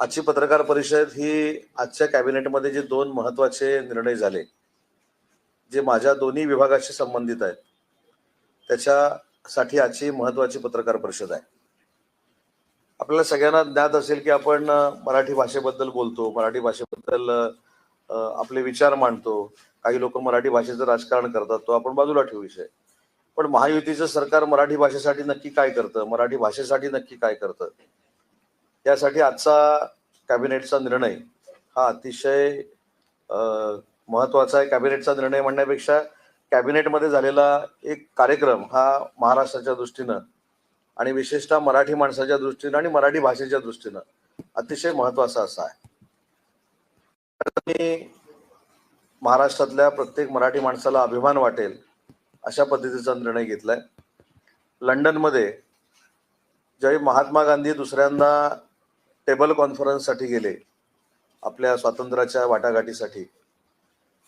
आजची पत्रकार परिषद ही आजच्या कॅबिनेटमध्ये जे दोन महत्त्वाचे निर्णय झाले जे माझ्या दोन्ही विभागाशी संबंधित आहेत त्याच्यासाठी आजची महत्वाची पत्रकार परिषद आहे. आपल्याला सगळ्यांना ज्ञात असेल की आपण मराठी भाषेबद्दल बोलतो मराठी भाषेबद्दल आपले विचार मांडतो काही लोक मराठी भाषेचं राजकारण करतात तो आपण बाजूला ठेवू विषय. पण महायुतीचं सरकार मराठी भाषेसाठी नक्की काय करतं? मराठी भाषेसाठी नक्की काय करतं? त्यासाठी आजचा कॅबिनेटचा निर्णय हा अतिशय महत्त्वाचा महत्त्वाचा आहे. कॅबिनेटचा निर्णय म्हणण्यापेक्षा कॅबिनेटमध्ये झालेला एक कार्यक्रम हा महाराष्ट्राच्या दृष्टीनं आणि विशेषतः मराठी माणसाच्या दृष्टीनं आणि मराठी भाषेच्या दृष्टीनं अतिशय महत्त्वाचा असा आहे. मी महाराष्ट्रातल्या प्रत्येक मराठी माणसाला अभिमान वाटेल अशा पद्धतीचा निर्णय घेतलाय. लंडनमध्ये ज्यावेळी महात्मा गांधी दुसऱ्यांदा टेबल कॉन्फरन्ससाठी गेले आपल्या स्वातंत्र्याच्या वाटाघाटीसाठी.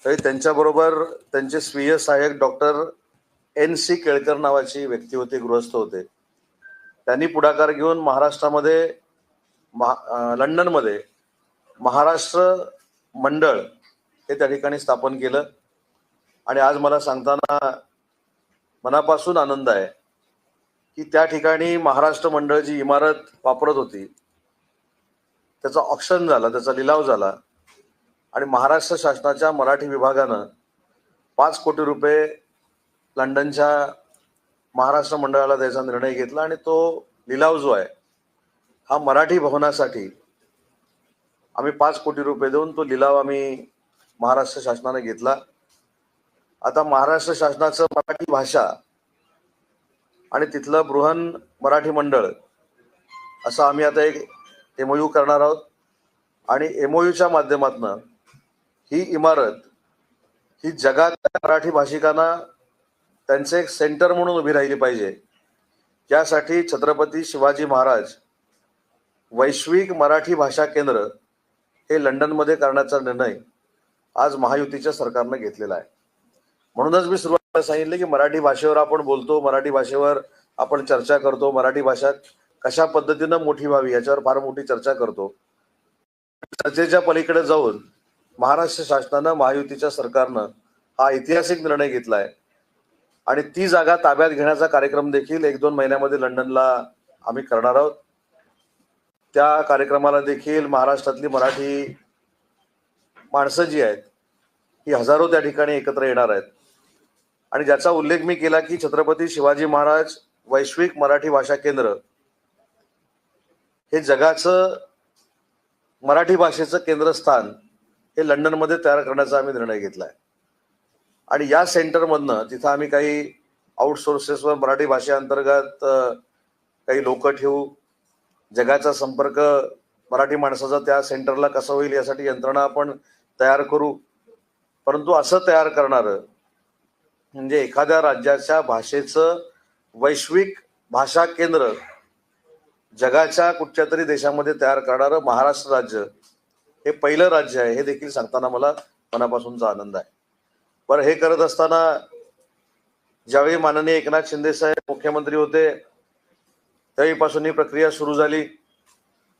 तरी त्यांच्याबरोबर त्यांचे स्वीय सहाय्यक डॉक्टर एन सी केळकर नावाची व्यक्ती होती गृहस्थ होते. त्यांनी पुढाकार घेऊन महाराष्ट्रामध्ये महा लंडनमध्ये महाराष्ट्र मंडळ हे त्या ठिकाणी स्थापन केलं. आणि आज मला सांगताना मनापासून आनंद आहे की त्या ठिकाणी महाराष्ट्र मंडळ जी इमारत वापरत होती त्याचा ऑप्शन झाला त्याचा लिलाव झाला. आणि महाराष्ट्र शासनाच्या मराठी विभागानं पाच कोटी रुपये लंडनच्या महाराष्ट्र मंडळाला द्यायचा निर्णय घेतला आणि तो लिलाव जो आहे हा मराठी भवनासाठी आम्ही पाच कोटी रुपये देऊन तो लिलाव आम्ही महाराष्ट्र शासनाने घेतला. आता महाराष्ट्र शासनाचं मराठी भाषा आणि तिथलं बृहन मराठी मंडळ असं आम्ही आता एक एमओयू करणार आहोत. आणि एमओयूच्या माध्यमातून ही इमारत ही जगातल्या मराठी भाषिकांना त्यांचे एक सेंटर म्हणून उभी राहिली पाहिजे. यासाठी छत्रपती शिवाजी महाराज वैश्विक मराठी भाषा केंद्र हे लंडनमध्ये करण्याचा निर्णय आज महायुतीच्या सरकारनं घेतलेला आहे. म्हणूनच मी सुरुवातीला सांगितले की मराठी भाषेवर आपण बोलतो मराठी भाषेवर आपण चर्चा करतो मराठी भाषा कशा पद्धतीनं मोठी व्हावी याच्यावर फार मोठी चर्चा करतो. चर्चेच्या पलीकडे जाऊन महाराष्ट्र शासनानं महायुतीच्या सरकारनं हा ऐतिहासिक निर्णय घेतलाय. आणि ती जागा ताब्यात घेण्याचा कार्यक्रम देखील एक दोन महिन्यामध्ये लंडनला आम्ही करणार आहोत. त्या कार्यक्रमाला देखील महाराष्ट्रातली मराठी माणसं जी आहेत ही हजारो त्या ठिकाणी एकत्र येणार आहेत. आणि ज्याचा उल्लेख मी केला की छत्रपती शिवाजी महाराज वैश्विक मराठी भाषा केंद्र हे जगाचं मराठी भाषेचं केंद्रस्थान हे लंडनमध्ये तयार करण्याचा आम्ही निर्णय घेतला आहे आणि या सेंटरमधनं तिथं आम्ही काही आउटसोर्सेसवर मराठी भाषेअंतर्गत काही लोक ठेवू जगाचा संपर्क मराठी माणसाचा त्या सेंटरला कसा होईल यासाठी यंत्रणा आपण तयार करू. परंतु असं तयार करणारं म्हणजे एखाद्या राज्याच्या भाषेचं वैश्विक भाषा केंद्र जगाच्या कुठच्या तरी देशामध्ये तयार करणारं महाराष्ट्र राज्य हे पहिलं राज्य आहे हे देखील सांगताना मला मनापासूनचा आनंद आहे. पर हे करत असताना ज्यावेळी माननीय एकनाथ शिंदे साहेब मुख्यमंत्री होते त्यावेळीपासून ही प्रक्रिया सुरू झाली.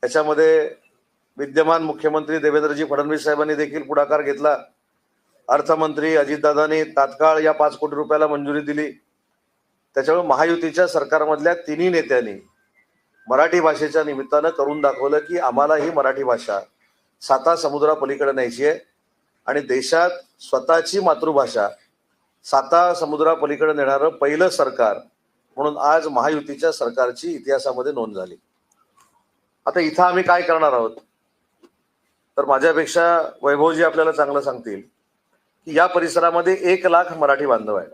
याच्यामध्ये विद्यमान मुख्यमंत्री देवेंद्रजी फडणवीस साहेबांनी देखील पुढाकार घेतला. अर्थमंत्री अजितदादांनी तात्काळ या पाच कोटी रुपयाला मंजुरी दिली. त्याच्यामुळे महायुतीच्या सरकारमधल्या तिन्ही नेत्यांनी मराठी भाषेच्या निमित्तानं करून दाखवलं की आम्हाला ही मराठी भाषा साता समुद्रापलीकडे न्यायची आहे आणि देशात स्वतःची मातृभाषा साता समुद्रापलीकडे नेणारं पहिलं सरकार म्हणून आज महायुतीच्या सरकारची इतिहासामध्ये नोंद झाली. आता इथं आम्ही काय करणार आहोत? तर माझ्यापेक्षा वैभवजी आपल्याला चांगलं सांगतील की या परिसरामध्ये एक लाख मराठी बांधव आहेत.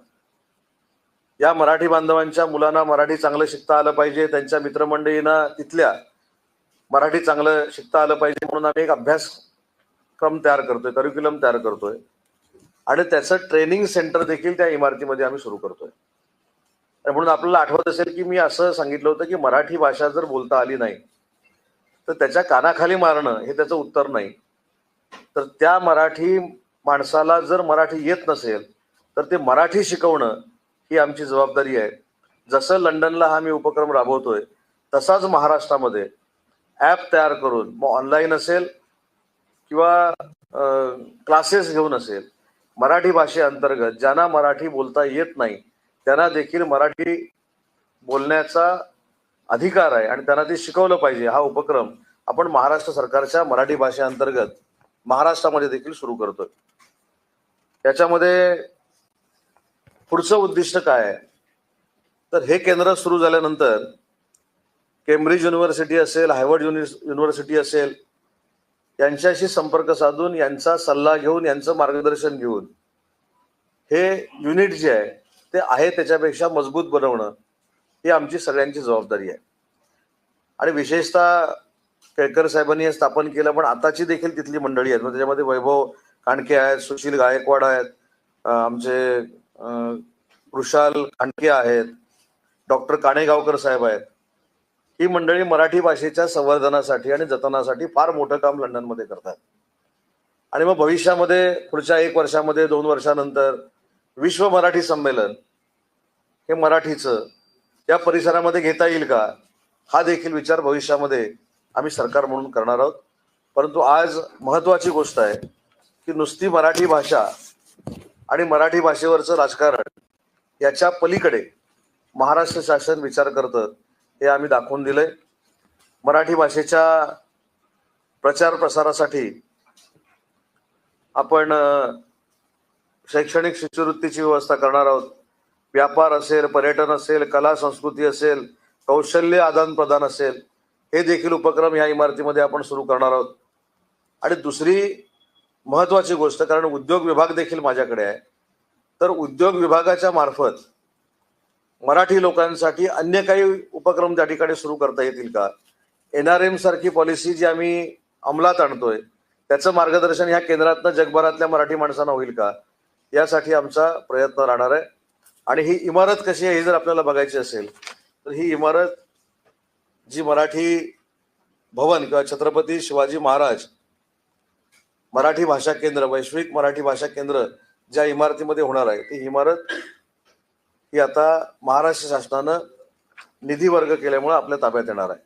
या मराठी बांधवांच्या मुलांना मराठी चांगलं शिकता आलं पाहिजे. त्यांच्या मित्रमंडळींना तिथल्या मराठी चांगलं शिकता आलं पाहिजे म्हणून आम्ही एक अभ्यासक्रम तयार करतोय करिक्युलम तयार करतोय. आणि त्याचं ट्रेनिंग सेंटर देखील त्या इमारतीमध्ये आम्ही सुरू करतोय. म्हणून आपल्याला आठवत असेल की मी असं सांगितलं होतं की मराठी भाषा जर बोलता आली नाही तर त्याच्या कानाखाली मारणं हे त्याचं उत्तर नाही. तर त्या मराठी माणसाला जर मराठी येत नसेल तर ते मराठी शिकवणं ही आमची जबाबदारी आहे. जसं लंडनला हा मी उपक्रम राबवतोय तसाच महाराष्ट्रामध्ये ॲप तयार करून मग ऑनलाईन असेल किंवा क्लासेस घेऊन असेल मराठी भाषेअंतर्गत ज्यांना मराठी बोलता येत नाही त्यांना देखील मराठी बोलण्याचा अधिकार आहे आणि त्यांना ते शिकवलं पाहिजे. हा उपक्रम आपण महाराष्ट्र सरकारच्या मराठी भाषेअंतर्गत महाराष्ट्रामध्ये देखील सुरू करतोय. त्याच्यामध्ये पुढचं उद्दिष्ट काय आहे? तर हे केंद्र सुरू झाल्यानंतर केम्ब्रिज युनिव्हर्सिटी असेल हायवर्ड युनि युनिव्हर्सिटी असेल यांच्याशी संपर्क साधून यांचा सल्ला घेऊन यांचं मार्गदर्शन घेऊन हे युनिट जे आहे ते आहे त्याच्यापेक्षा मजबूत बनवणं ही आमची सगळ्यांची जबाबदारी आहे. आणि विशेषतः केळकर साहेबांनी हे स्थापन केलं पण आताची देखील तिथली मंडळी आहेत. मग त्याच्यामध्ये वैभव कांडके आहेत सुशील गायकवाड आहेत आमचे वृषाल खांडके आहेत डॉक्टर काणेगावकर साहेब आहेत. ही मंडळी मराठी भाषेच्या संवर्धनासाठी आणि जतनासाठी फार मोठं काम लंडनमध्ये करतात. आणि मग भविष्यामध्ये पुढच्या एक वर्षामध्ये दोन वर्षानंतर विश्व मराठी संमेलन हे मराठीचं या परिसरामध्ये घेता येईल का? हा देखील विचार भविष्यामध्ये आम्ही सरकार म्हणून करणार आहोत. परंतु आज महत्वाची गोष्ट आहे की नुसती मराठी भाषा आणि मराठी भाषेवरचं राजकारण याच्या पलीकडे महाराष्ट्र शासन विचार करतं हे आम्ही दाखवून दिलंय. मराठी भाषेच्या प्रचार प्रसारासाठी आपण शैक्षणिक शिष्यवृत्तीची व्यवस्था करणार आहोत. व्यापार असेल पर्यटन असेल कला संस्कृती असेल कौशल्य आदान प्रदान असेल हे देखील उपक्रम या इमारतीमध्ये आपण सुरू करणार आहोत. आणि दुसरी महत्वाची गोष्ट कारण उद्योग विभाग देखील माझ्याकडे आहे. तर उद्योग विभागाच्या मार्फत मराठी लोकांसाठी अन्य काही उपक्रम त्या ठिकाणी सुरू करता येतील का? एन आर एम सारखी पॉलिसी जी आम्ही अंमलात आणतोय त्याचं मार्गदर्शन ह्या केंद्रातनं जगभरातल्या मराठी माणसांना होईल का? यासाठी आमचा प्रयत्न राहणार आहे. आणि ही इमारत कशी आहे ही जर आपल्याला बघायची असेल तर ही इमारत जी मराठी भवन किंवा छत्रपती शिवाजी महाराज मराठी भाषा केंद्र वैश्विक मराठी भाषा केंद्र ज्या इमारतीमध्ये होणार आहे ती इमारत ही आता महाराष्ट्र शासनानं निधी वर्ग केल्यामुळे आपल्या ताब्यात येणार आहे.